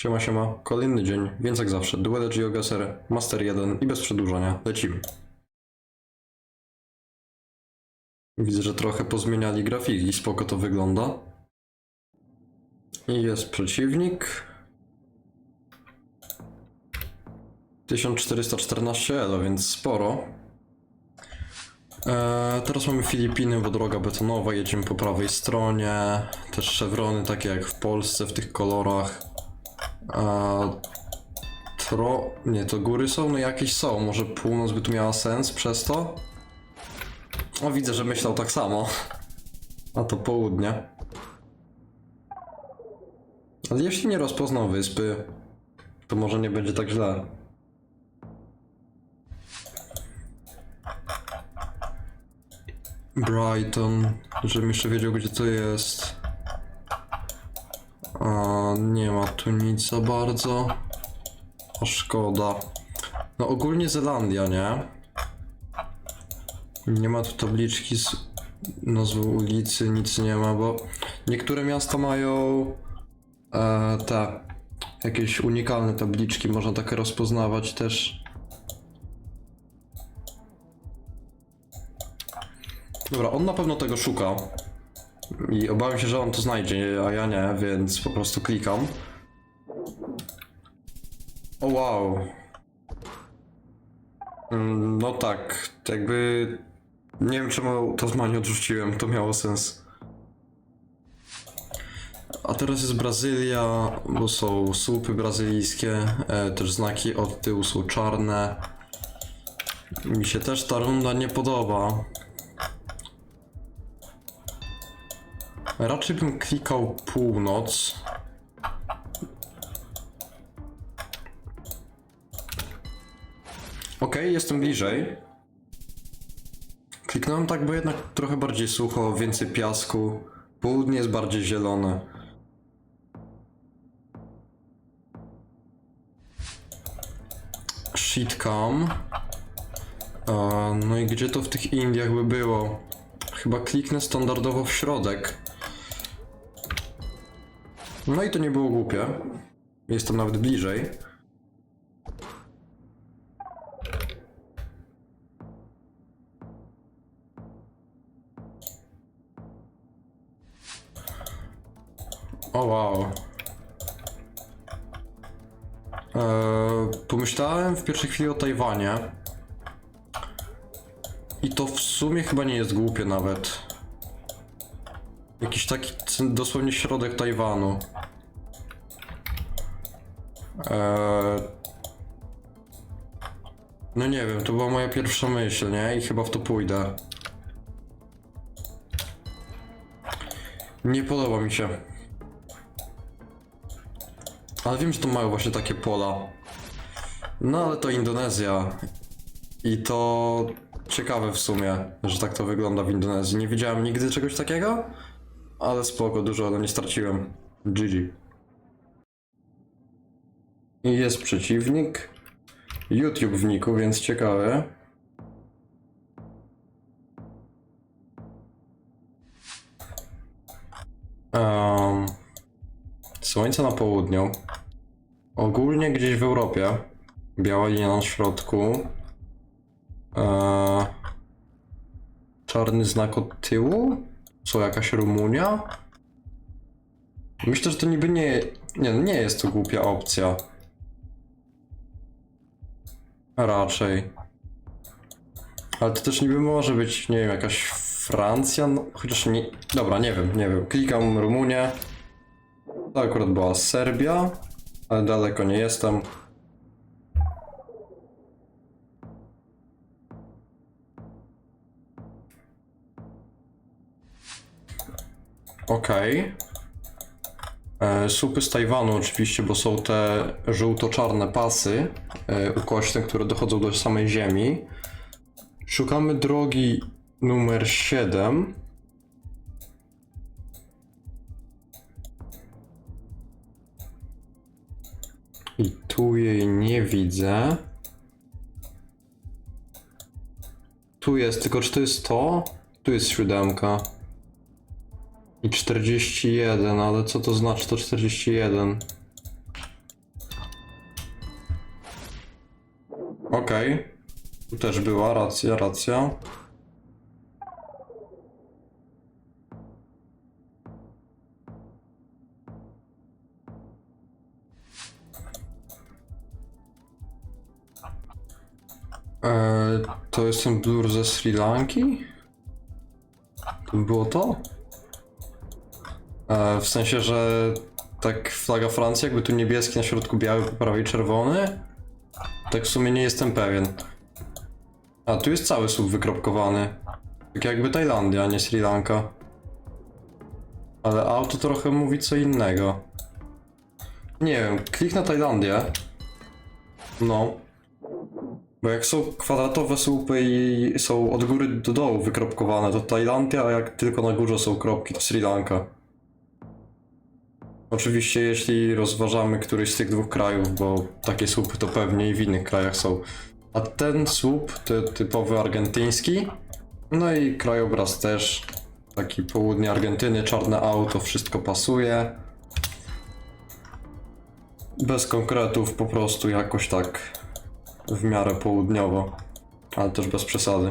Siema, siema. Kolejny dzień, więc jak zawsze, Duele GeoGuessr, Master 1 i bez przedłużania, lecimy. Widzę, że trochę pozmieniali grafiki, spoko to wygląda. I jest przeciwnik. 1414 elo, więc sporo. Eee, teraz mamy Filipiny, bo droga betonowa, jedziemy po prawej stronie. Też szewrony, takie jak w Polsce, w tych kolorach. A tro... Nie, to góry są? No jakieś są. Może północ by tu miała sens przez to? O, widzę, że myślał tak samo. A to południe. Ale jeśli nie rozpoznał wyspy, to może nie będzie tak źle. Brighton, żebym jeszcze wiedział, gdzie to jest. Nie ma tu nic za bardzo. A szkoda. No ogólnie Zelandia, nie? Nie ma tu tabliczki z nazwy ulicy, nic nie ma, bo niektóre miasta mają e, te jakieś unikalne tabliczki, można takie rozpoznawać też. Dobra, on na pewno tego szuka. I obawiam się, że on to znajdzie, a ja nie, więc po prostu klikam. O wow. Mm, No tak, jakby... Nie wiem czemu Tasmanię odrzuciłem, to miało sens. A teraz jest Brazylia, bo są słupy brazylijskie, e, też znaki od tyłu są czarne. Mi się też ta runda nie podoba. Raczej bym klikał północ. Okej, jestem bliżej. Kliknąłem tak, bo jednak trochę bardziej sucho, więcej piasku. Południe jest bardziej zielone. Shitcam. E, No i gdzie to w tych Indiach by było? Chyba kliknę standardowo w środek. No i to nie było głupie. Jestem nawet bliżej. O wow. Eee, pomyślałem w pierwszej chwili o Tajwanie. I to w sumie chyba nie jest głupie nawet. Jakiś taki dosłownie środek Tajwanu. Eee... No nie wiem, to była moja pierwsza myśl, nie? I chyba w to pójdę. Nie podoba mi się. Ale wiem, że to mają właśnie takie pola. No ale to Indonezja. I to ciekawe w sumie, że tak to wygląda w Indonezji. Nie widziałem nigdy czegoś takiego, ale spoko, dużo ale nie straciłem. GG. Jest przeciwnik. YouTube wniku, więc ciekawe. Um, słońce na południu. Ogólnie gdzieś w Europie. Biała linia na środku. Eee, czarny znak od tyłu? Co, jakaś Rumunia? Myślę, że to niby nie... Nie, nie jest to głupia opcja. Raczej. Ale to też niby może być, nie wiem, jakaś Francja? No, chociaż nie... Dobra, nie wiem, nie wiem. Klikam Rumunię. To akurat była Serbia, ale daleko nie jestem. Okej. E, Słupy z Tajwanu oczywiście, bo są te żółto-czarne pasy ukośne, które dochodzą do samej ziemi. Szukamy drogi numer 7. I tu jej nie widzę. Tu jest, tylko czy to jest to? Tu jest siódemka. I 41, ale co to znaczy to 41? Okej. Tu też była, racja, racja. Eee, to jest ten blur ze Sri Lanki? To było to? Eee, w sensie, że tak flaga Francji, jakby tu niebieski na środku biały, po prawej czerwony? Tak w sumie nie jestem pewien. A, tu jest cały słup wykropkowany. Tak jakby Tajlandia, nie Sri Lanka. Ale auto trochę mówi co innego. Nie wiem, klik na Tajlandię. No. Bo jak są kwadratowe słupy i są od góry do dołu wykropkowane, to Tajlandia, a jak tylko na górze są kropki, to Sri Lanka. Oczywiście jeśli rozważamy któryś z tych dwóch krajów, bo takie słupy to pewnie i w innych krajach są. A ten słup to typowy argentyński. No i krajobraz też. Taki południe Argentyny, czarne auto, wszystko pasuje. Bez konkretów, po prostu jakoś tak w miarę południowo, ale też bez przesady.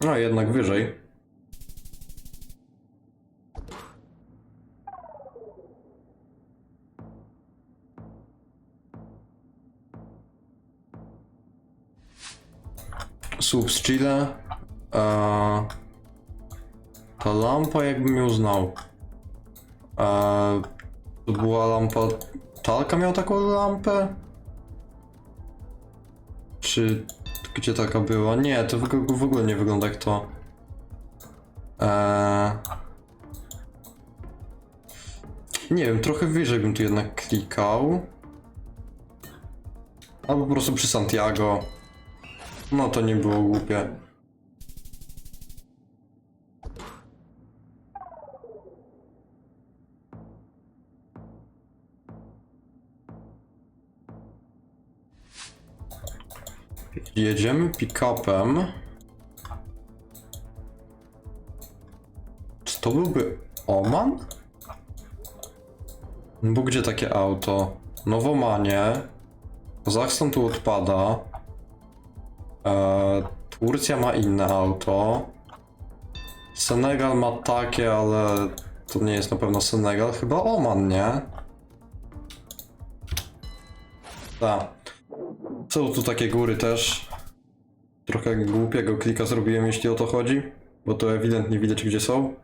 No jednak wyżej. Słup z Chile. Ta lampa jakbym ją znał. Eee, to była lampa... Talka miał taką lampę? Czy... Gdzie taka była? Nie, to w, w ogóle nie wygląda jak to. Eee... Nie wiem, trochę wyżej bym tu jednak klikał. Albo po prostu przy Santiago. No to nie było głupie. Jedziemy pick-upem. Czy to byłby Oman? Bo gdzie takie auto? No w Omanie. Kazachstan tu odpada. Eee, Turcja ma inne auto. Senegal ma takie, ale to nie jest na pewno Senegal. Chyba Oman, nie? Tak. Są tu takie góry też. Trochę głupiego klika zrobiłem, jeśli o to chodzi, bo to ewidentnie widać, gdzie są.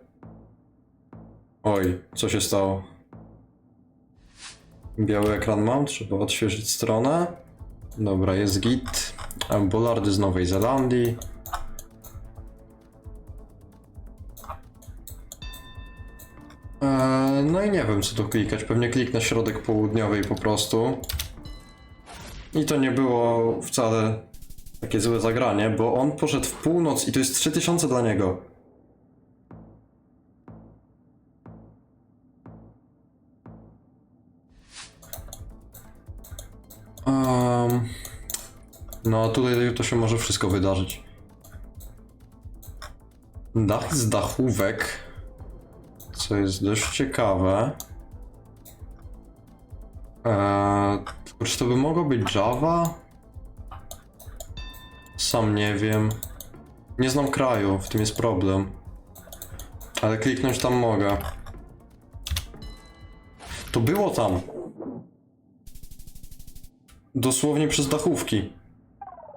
Oj, co się stało? Biały ekran mam, trzeba odświeżyć stronę. Dobra, jest git. A, Bolardy z Nowej Zelandii. Eee, no i nie wiem, co tu klikać. Pewnie kliknę środek południowej po prostu. I to nie było wcale takie złe zagranie, bo on poszedł w północ i to jest 3000 dla niego. Um, no tutaj to się może wszystko wydarzyć. Dach z dachówek, co jest dość ciekawe. Eee, czy to by mogło być Java? Sam nie wiem. Nie znam kraju, w tym jest problem. Ale kliknąć tam mogę. To było tam. Dosłownie przez dachówki.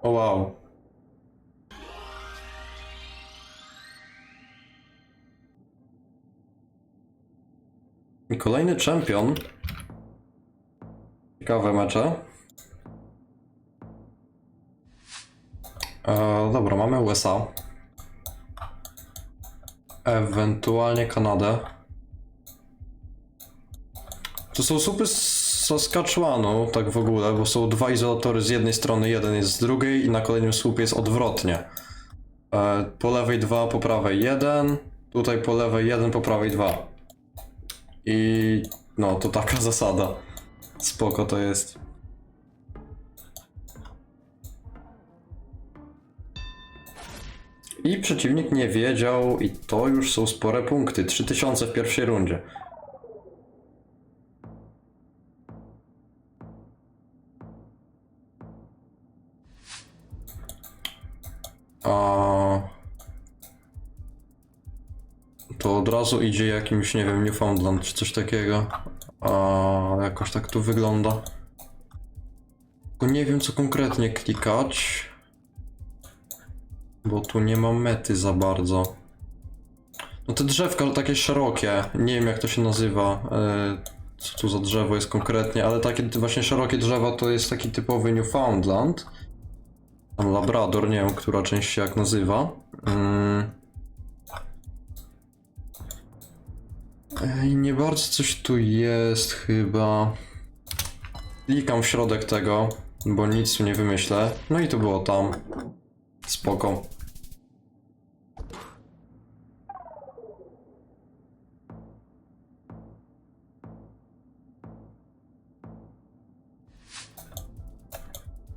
O wow. I kolejny czempion. Ciekawe mecze. E, dobra, mamy USA. Ewentualnie Kanadę. To są supy z Saskatchewanu, tak w ogóle, bo są dwa izolatory z jednej strony, jeden jest z drugiej i na kolejnym słupie jest odwrotnie. E, po lewej dwa, po prawej jeden. Tutaj po lewej jeden, po prawej dwa. I no, to taka zasada. Spoko to jest. I przeciwnik nie wiedział, i to już są spore punkty. 3000 w pierwszej rundzie. A... To od razu idzie jakimś, nie wiem, Newfoundland czy coś takiego. A jakoś tak tu wygląda. Nie wiem co konkretnie klikać. Bo tu nie ma mety za bardzo. No te drzewka takie szerokie. Nie wiem jak to się nazywa. e, Co tu za drzewo jest konkretnie, ale takie właśnie szerokie drzewa to jest taki typowy Newfoundland. Tam Labrador, nie wiem, która część się jak nazywa. Mm. Ej, nie bardzo coś tu jest chyba. Klikam w środek tego, bo nic tu nie wymyślę. No i to było tam. Spoko.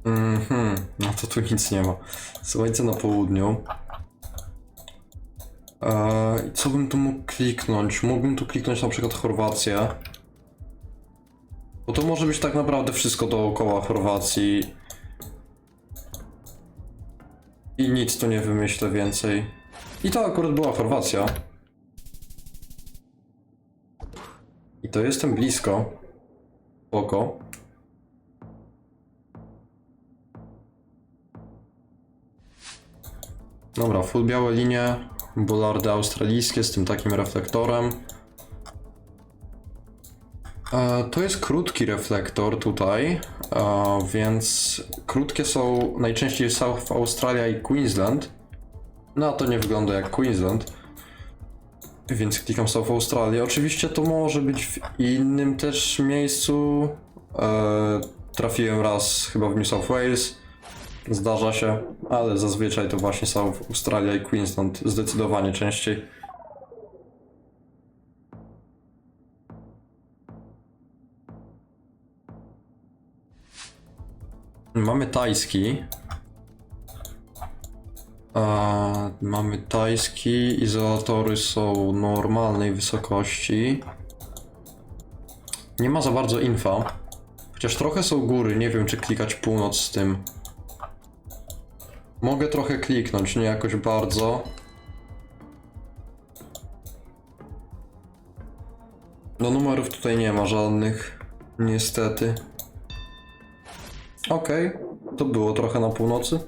Mhm, no to tu nic nie ma. Słońce na południu. Eee, co bym tu mógł kliknąć? Mógłbym tu kliknąć na przykład Chorwację. Bo to może być tak naprawdę wszystko dookoła Chorwacji. I nic tu nie wymyślę więcej. I to akurat była Chorwacja. I to jestem blisko. Oko. Dobra, full białe linie, bolardy australijskie z tym takim reflektorem. E, to jest krótki reflektor tutaj, e, więc krótkie są najczęściej South Australia i Queensland. No a to nie wygląda jak Queensland. Więc klikam South Australia. Oczywiście to może być w innym też miejscu. E, trafiłem raz chyba w New South Wales. Zdarza się, ale zazwyczaj to właśnie South Australia i Queensland zdecydowanie częściej. Mamy tajski. A, mamy tajski, izolatory są normalnej wysokości. Nie ma za bardzo infa. Chociaż trochę są góry, nie wiem czy klikać północ z tym. Mogę trochę kliknąć, nie jakoś bardzo. No numerów tutaj nie ma żadnych, niestety. Okej, to było trochę na północy.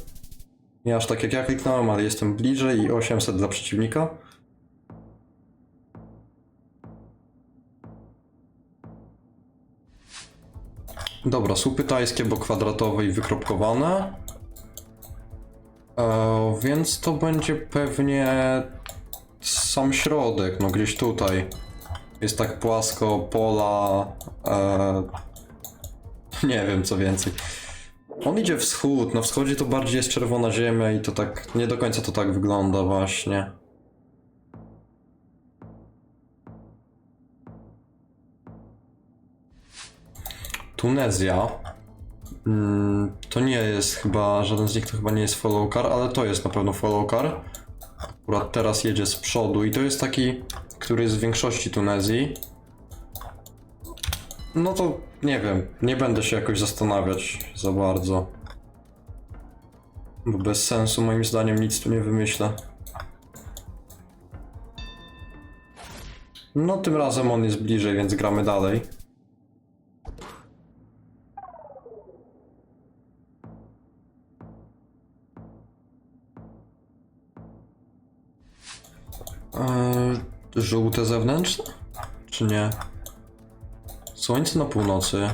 Nie aż tak jak ja kliknąłem, ale jestem bliżej i 800 dla przeciwnika. Dobra, słupy tajskie, bo kwadratowe i wykropkowane. E, więc to będzie pewnie sam środek, no gdzieś tutaj. Jest tak płasko, pola. E, nie wiem co więcej. On idzie wschód, na wschodzie to bardziej jest czerwona ziemia i to tak, nie do końca to tak wygląda właśnie. Tunezja. Mm, to nie jest chyba, żaden z nich to chyba nie jest follow car, ale to jest na pewno follow car. Akurat teraz jedzie z przodu i to jest taki, który jest w większości Tunezji. No to nie wiem, nie będę się jakoś zastanawiać za bardzo. Bo bez sensu moim zdaniem nic tu nie wymyślę. No tym razem on jest bliżej, więc gramy dalej. Żółte zewnętrzne? Czy nie? Słońce na północy.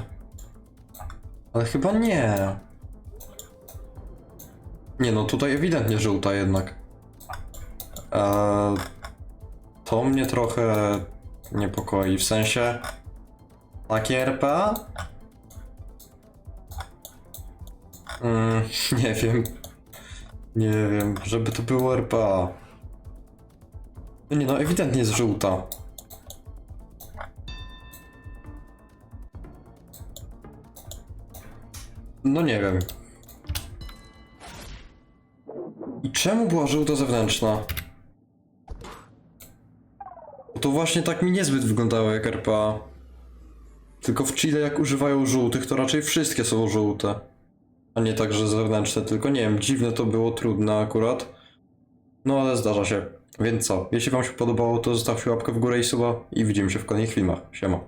Ale chyba nie. Nie no, tutaj ewidentnie żółta jednak. Eee, to mnie trochę niepokoi. W sensie... Takie RPA? Mm, nie wiem. Nie wiem, żeby to było RPA. No Nie no, ewidentnie jest żółta. No nie wiem. I Czemu była żółta zewnętrzna? Bo to właśnie tak mi niezbyt wyglądało jak RPA. Tylko w Chile jak używają żółtych, to raczej wszystkie są żółte. A nie tak, że zewnętrzne, tylko nie wiem, dziwne to było, trudne akurat. No ale zdarza się. Więc co, jeśli wam się podobało, to zostawcie łapkę w górę i suba i widzimy się w kolejnych filmach. Siema.